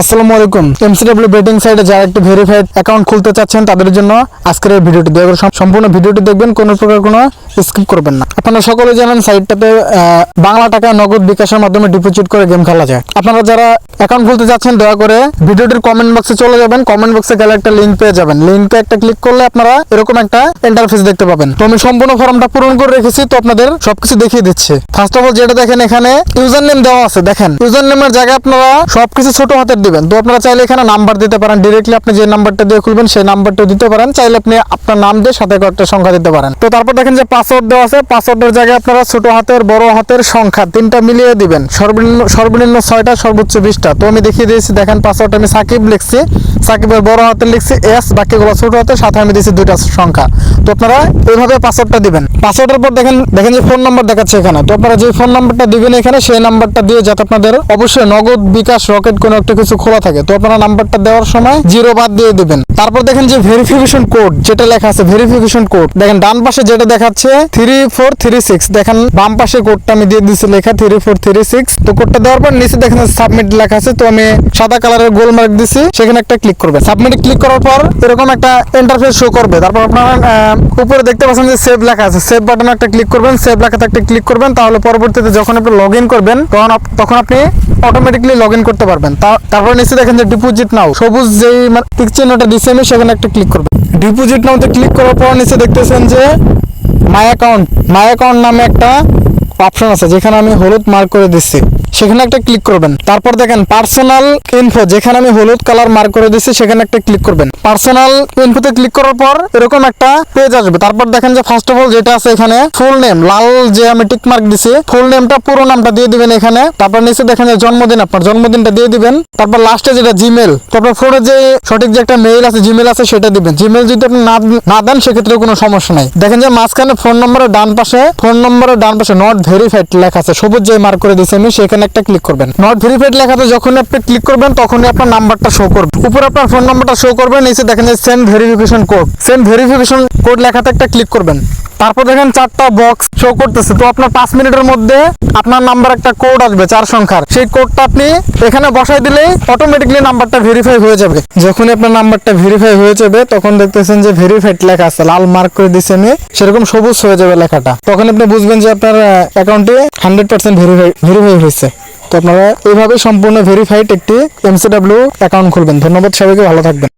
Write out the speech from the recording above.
আসসালামু আলাইকুম। এমসিডব্লিউ বেটিং সাইটে যারা একটি ভেরিফাইড অ্যাকাউন্ট খুলতে চাচ্ছেন, তাদের জন্য আজকের এই ভিডিওটি দয়া সম্পূর্ণ ভিডিওটি দেখবেন, কোনো প্রকার কোনো স্কিপ করবেন না। আপনারা সকলে জানেন সাইটটাতে বাংলা টাকা নগদ বিকাশের মাধ্যমে ডিপোজিট করে গেম খেলা যায়। আপনারা যারা অ্যাকাউন্ট খুলতে চাচ্ছেন দয়া করে ভিডিওটির কমেন্ট বক্সে চলে যাবেন। কমেন্ট বক্সে গেলে একটা লিঙ্ক পেয়ে যাবেন। লিঙ্কে একটা ক্লিক করলে আপনারা এরকম একটা ইন্টারফেস দেখতে পাবেন। তো আমি সম্পূর্ণ ফর্মটা পূরণ করে রেখেছি, তো আপনাদের সবকিছু দেখিয়ে দিচ্ছে। ফার্স্ট অফ অল যেটা দেখেন এখানে ইউজার নেম দেওয়া আছে, দেখেন। ইউজার নেমের জায়গায় আপনারা সবকিছু ছোট হাতের দিবেন। তো আপনারা চাইলে এখানে নাম্বার দিতে পারেন। ডিরেক্টলি আপনি যে নাম্বারটা দিয়ে খুলবেন, সেই নাম্বারটা দিতে পারেন। চাইলে আপনি আপনার নাম দিয়ে সাথে একটা সংখ্যা দিতে পারেন। তো তারপর দেখেন যে পাসওয়ার্ড দেওয়া আছে। পাসওয়ার্ডের জায়গায় আপনারা ছোট হাতের, বড় হাতের সংখ্যা তিনটা মিলিয়ে দিবেন। সর্বনিম্ন সর্বনিম্ন ছয়টা, সর্বোচ্চ বিশটা। তো আমি দেখিয়ে দিয়েছি, দেখেন পাসওয়ার্ড আমি সাকিব লিখছি, সাকিবের বড় হাতের লিখছি এস বাকিগুলো ছোট হাতের সাথে আমি দিয়েছি দুইটা সংখ্যা। তো আপনারা এইভাবে পাসওয়ার্ডটা দিবেন। পাসওয়ার্ডের পর দেখেন দেখেন যে ফোন নাম্বার দেখাচ্ছে এখানে। তো আপনারা যে ফোন নাম্বারটা দিবেন এখানে, সেই নাম্বারটা দিয়ে যাতে আপনাদের অবশ্যই নগদ, বিকাশ, রকেট কোনো একটা কিছু খোলা থাকে, তো আপনারা নাম্বারটা দেওয়ার সময় জিরো বাদ দিয়ে দিবেন। তারপর দেখেন যে ভেরিফিকেশন কোড যেটা লেখা আছে ভেরিফিকেশন কোড দেখেন, ডান পাশে যেটা দেখাচ্ছে থ্রি ফোর থ্রি সিক্স দেখেন বাম পাশে কোডটা আমি দিয়ে দিচ্ছি লেখা থ্রি ফোর থ্রি সিক্স তো কোডটা দেওয়ার পর নিচে দেখেন সাবমিট লেখা আছে, তো আমি সাদা কালারের গোল মার্ক দিছি। সেখানে একটা ক্লিক করবে। সাবমিট ক্লিক করার পর এরকম একটা ইন্টারফেস শো করবে। তারপর আপনারা উপরে দেখতে পাচ্ছেন যে সেভ লেখা আছে। সেভ বাটনে একটা ক্লিক করবেন। সেভ লেখাতে একটা ক্লিক করবেন। তাহলে পরবর্তীতে যখন আপনি লগ করবেন, তখন তখন আপনি অটোমেটিকলি লগ করতে পারবেন। তারপর নিচে দেখেন যে ডিপোজিট নাও সবুজ যেই টিক চিহ্নটা দিচ্ছে আমি, সেখানে একটা ক্লিক করবেন। ডিপোজিট নাওতে ক্লিক করার পর নিচে দেখতেছেন যে মাই অ্যাকাউন্ট মাই অ্যাকাউন্ট নামে একটা অপশন আছে, যেখানে আমি হলুদ মার্ক করে দিচ্ছি। সেখানে একটা ক্লিক করবেন। তারপর দেখেন পার্সোনাল ইনফো যেখানে আমি হলুদ কালার মার্ক করে দিচ্ছি, সেখানে একটা ক্লিক করবেন। পার্সোনাল ইনফোতে ক্লিক করার পর এরকম একটা পেজ আসবে। তারপর দেখেন যে ফার্স্ট অফ অল যেটা আছে এখানে ফুল নেম লাল যে আমি টিক মার্ক দিছি ফুল নেমটা পুরো নামটা দিয়ে দিবেন এখানে। তারপর নিচে দেখেন যে, জন্মদিন আপনার, জন্মদিনটা দিয়ে দিবেন। তারপর লাস্টে যেটা জিমেল তারপর ফোনে যে সঠিক যে একটা মেইল আছে জিমেল আছে, সেটা দিবেন। জিমেল যদি আপনি না না দেন, সেক্ষেত্রে কোনো সমস্যা নাই। দেখেন যে, মাঝখানে ফোন নম্বরের ডান পাশে ফোন নম্বরের ডান পাশে নট ভেরিফাইড লেখা আছে। সবুজ যে মার্ক করে দিয়েছি আমি সেখানে একটা ক্লিক করবেন। নট ভেরিফাইড লেখাতে যখন আপনি ক্লিক করবেন, তখনই আপনার নাম্বারটা শো করবে। উপরে আপনার ফোন নাম্বারটা শো করবে, নিচে দেখেন যে send verification code send verification code লেখাতে একটা ক্লিক করবেন। তারপর দেখেন চারটা বক্স শো করতেছে। তো আপনার পাঁচ মিনিটের মধ্যে আপনার নাম্বার একটা কোড আসবে, চার সংখ্যার। সেই কোডটা আপনি এখানে বসাই দিলেই অটোমেটিকলি নাম্বারটা ভেরিফাই হয়ে যাবে। যখনই আপনার নাম্বারটা ভেরিফাই হয়ে যাবে, তখন দেখতেছেন যে ভেরিফাইড লেখা আছে। লাল মার্ক করে দিচ্ছে আমি। সেরকম সবুজ হয়ে যাবে লেখাটা। তখন আপনি বুঝবেন যে আপনার অ্যাকাউন্টে হান্ড্রেড পার্সেন্ট ভেরিফাই ভেরিফাই হয়েছে। তো আপনারা এইভাবে সম্পূর্ণ ভেরিফাইড একটি এমসিডাব্লিউ অ্যাকাউন্ট খুলবেন। ধন্যবাদ সবাইকে, ভালো থাকবেন।